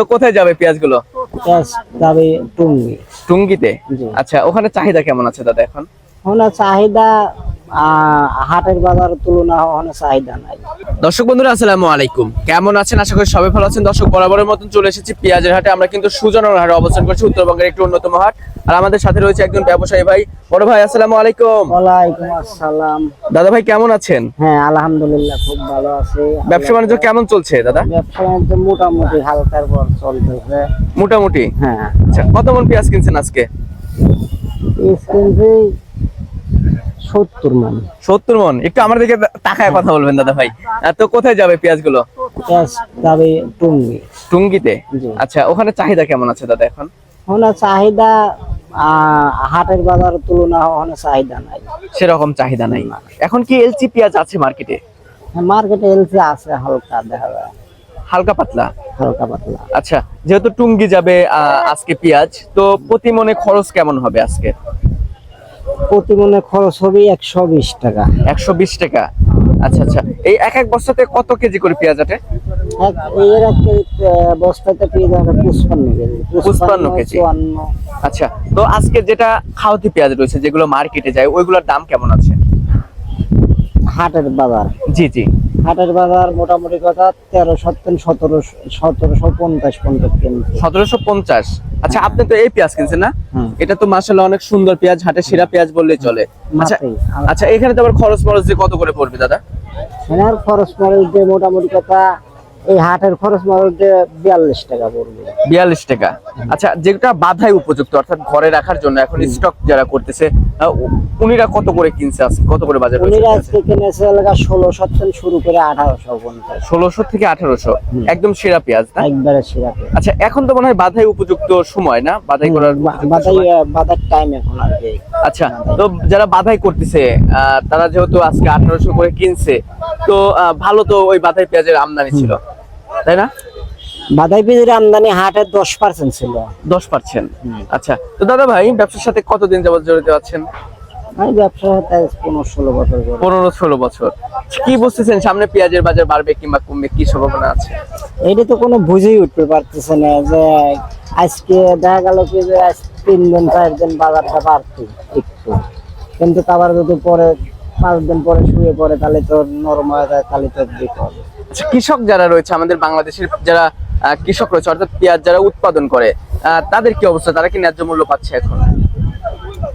তো কোথায় যাবে পেঁয়াজগুলো যাবে টুঙ্গি। টুঙ্গিতে? আচ্ছা ওখানে চাহিদা কেমন আছে দাদা এখন? ওখানে চাহিদা হাটের বাজার তুলনা ওখানে চাহিদা নাই। দর্শক বন্ধুরা আসসালামু আলাইকুম। কেমন আছেন? আশা করি সবাই ভালো আছেন। দর্শক বরাবরের মতন চলে এসেছি পেঁয়াজের হাটে। আমরা কিন্তু সুজনের হাটে অবস্থান করছি। উত্তরবঙ্গের একটি অন্যতম হাট। আর আমাদের সাথে রয়েছে একজন ব্যবসায়ী ভাই। বড় ভাই আসসালামু আলাইকুম। ওয়ালাইকুম আসসালাম। দাদা ভাই কেমন আছেন? হ্যাঁ আলহামদুলিল্লাহ খুব ভালো আছে। ব্যবসা বাণিজ্য কেমন চলছে দাদা? ব্যবসা বাণিজ্য মোটামুটি হালকার পর চলতেছে। মোটামুটি? হ্যাঁ। আচ্ছা কত মন পেঁয়াজ কিনছেন আজকে? স্ক্রিনতে সত্তর মান। সত্তর মন? একটু আমার দিকে তাকায় কথা বলবেন দাদা ভাই। তো কোথায় যাবে পেঁয়াজগুলো যাবে টুঙ্গি। টুঙ্গিতে? আচ্ছা ওখানে চাহিদা কেমন আছে দাদা এখন? ওখানে চাহিদা হাটের বাজার তুলনা ওখানে চাহিদা নাই। সেরকম চাহিদা নাই। এখন কি এলচি পেঁয়াজ আছে মার্কেটে? মার্কেটে এলসি আছে হালকা দেখা যায়। হালকা পাতলা? হালকা পাতলা। আচ্ছা যেহেতু টুঙ্গি যাবে আজকে পেঁয়াজ তো প্রতি মনে খরচ কেমন হবে আজকে? প্রতি মনে খরচ হবে একশো বিশ টাকা। একশো বিশ টাকা। আচ্ছা আচ্ছা। এই এক এক বস্তাতে কত কেজি করে পেঁয়াজ আটে? এক এর এক বস্তাতে পেয়ে যাবে পুষ্পান্ন কেজি। 55 কেজি। আচ্ছা তো আজকে যেটা খাওয়াতি পেঁয়াজ রয়েছে যেগুলো মার্কেটে যায় ওইগুলোর দাম কেমন আছে? হাটের বাজার। জি জি। হাটের বাজার মোটামুটি কথা তেরো সত্তর সতেরো সতেরোশো পঞ্চাশ পঞ্চাশ সতেরোশো পঞ্চাশ। আচ্ছা আপনি তো এই পেঁয়াজ কিনছেন না? এটা তো মাসাল্লাহ অনেক সুন্দর পেঁয়াজ হাটে সেরা পেঁয়াজ বললেই চলে। আচ্ছা। আচ্ছা এখানে তো আবার খরচ মরচ দিয়ে কত করে পড়বে দাদা? খরচ মরচ দিয়ে মোটামুটি কথা এই হাটের খরচ মরচ বিয়াল্লিশ টাকা পড়বে। বিয়াল্লিশ টাকা। আচ্ছা যেটা বাধাই উপযুক্ত অর্থাৎ ঘরে রাখার জন্য এখন স্টক যারা করতেছে উনিরা কত করে কিনছে আজকে? কত করে বাজার উনিরা আজকে কিনেছে এলাকা ষোলোশো থেকে শুরু করে আঠারোশো পঞ্চাশ ষোলোশো থেকে আঠারোশো। একদম সেরা পেঁয়াজ না? একবারে সিরাপে আচ্ছা এখন তো মনে হয় বাধাই উপযুক্ত সময় না? বাধাই করার সময়। বাদার টাইম এখন আর কি। আচ্ছা তো যারা বাধাই করতেছে তারা যেহেতু আজকে আঠারোশো করে কিনছে তো ভালো তো ওই বাধাই পেঁয়াজের আমদানি ছিল। তাই না? বাদাই আমদানি হাটের দশ পার্সেন্ট ছিল। দশ পার্সেন্ট? আচ্ছা তো দাদা ভাই ব্যবসার সাথে কতদিন যাবত জড়িত আছেন? আমি ব্যবসা সাথে পনেরো ষোলো বছর পনেরো ষোলো বছর। কি বুঝতেছেন সামনে পেঁয়াজের বাজার বাড়বে কিংবা কমবে কি সম্ভাবনা আছে? এইটা তো কোনো বুঝেই উঠতে পারতেছে না যে আজকে দেখা গেল কি যে আজ তিন দিন চার দিন বাজারটা বাড়তো একটু। কিন্তু আবার যদি পরে পাঁচ দিন পরে শুয়ে পড়ে তাহলে তো নরম হয়ে যায় তাহলে তো দিতে হবে। কৃষক যারা রয়েছে আমাদের বাংলাদেশের যারা কৃষক রয়েছে অর্থাৎ পেঁয়াজ যারা উৎপাদন করে তাদের কি অবস্থা? তারা কি ন্যায্য মূল্য পাচ্ছে এখন?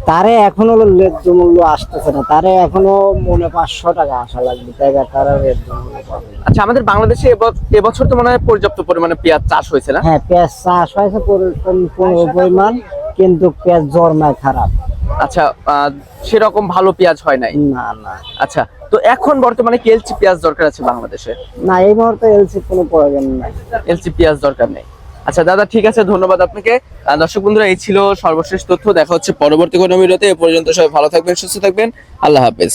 তারে এখনও ন্যায্য মূল্য আসতেছে না। তারে এখনও মনে পাঁচশো টাকা আসা লাগবে। তাই তারা ন্যায্য মূল্য আচ্ছা আমাদের বাংলাদেশে এব- এবছর তো মনে হয় পর্যাপ্ত পরিমাণে পেঁয়াজ চাষ হয়েছে না? হ্যাঁ পেঁয়াজ চাষ হয়েছে পরি- পরি- পরি- পরিমাণ কিন্তু পেঁয়াজ জন্মায় খারাপ। আচ্ছা সেরকম ভালো পেঁয়াজ হয় নাই? না না। আচ্ছা তো এখন বর্তমানে কি পেঁয়াজ দরকার আছে বাংলাদেশে? না এই মুহূর্তে এলসি কোনো প্রয়োজন নাই। এলচি পেঁয়াজ দরকার নেই। আচ্ছা দাদা ঠিক আছে ধন্যবাদ আপনাকে। দর্শক বন্ধুরা এই ছিল সর্বশেষ তথ্য। দেখা হচ্ছে পরবর্তী কোনো ভিডিওতে। এ পর্যন্ত সবাই ভালো থাকবেন সুস্থ থাকবেন। আল্লাহ হাফেজ।